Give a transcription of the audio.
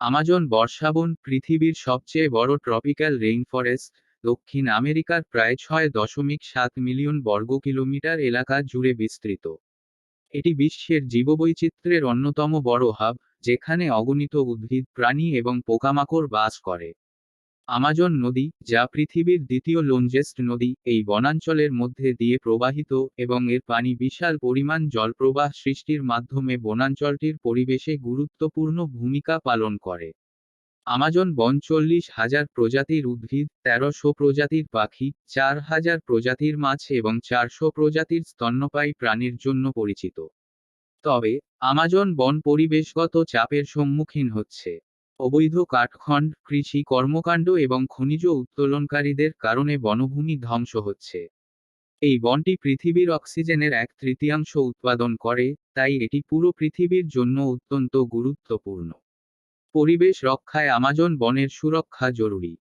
Amazon বর্ষাবন পৃথিবীর সবচেয়ে বড় ট্রপিক্যাল রেইনফরেস্ট, দক্ষিণ আমেরিকার প্রায় ছয় দশমিক সাত মিলিয়ন বর্গ কিলোমিটার এলাকা জুড়ে বিস্তৃত। এটি বিশ্বের জীববৈচিত্র্যের অন্যতম বড় হাব, যেখানে অগণিত উদ্ভিদ, প্রাণী এবং পোকামাকড় বাস করে। আমাজন নদী, যা পৃথিবীর দ্বিতীয় লোনজেস্ট নদী, এই বনাঞ্চলের মধ্যে দিয়ে প্রবাহিত এবং এর পানি বিশাল পরিমাণ জলপ্রবাহ সৃষ্টির মাধ্যমে বনাঞ্চলটির পরিবেশে গুরুত্বপূর্ণ ভূমিকা পালন করে। আমাজন বন চল্লিশ হাজার প্রজাতির উদ্ভিদ, তেরোশো প্রজাতির পাখি, চার হাজার প্রজাতির মাছ এবং চারশো প্রজাতির স্তন্যপায়ী প্রাণীর জন্য পরিচিত। তবে, আমাজন বন পরিবেশগত চাপের সম্মুখীন হচ্ছে। অবৈধ কাঠখণ্ড, কৃষি কর্মকাণ্ড এবং খনিজ উত্তোলনকারীদের কারণে বনভূমি ধ্বংস হচ্ছে। এই বনটি পৃথিবীর অক্সিজেনের এক তৃতীয়াংশ উৎপাদন করে, তাই এটি পুরো পৃথিবীর জন্য অত্যন্ত গুরুত্বপূর্ণ। পরিবেশ রক্ষায় আমাজন বনের সুরক্ষা জরুরি।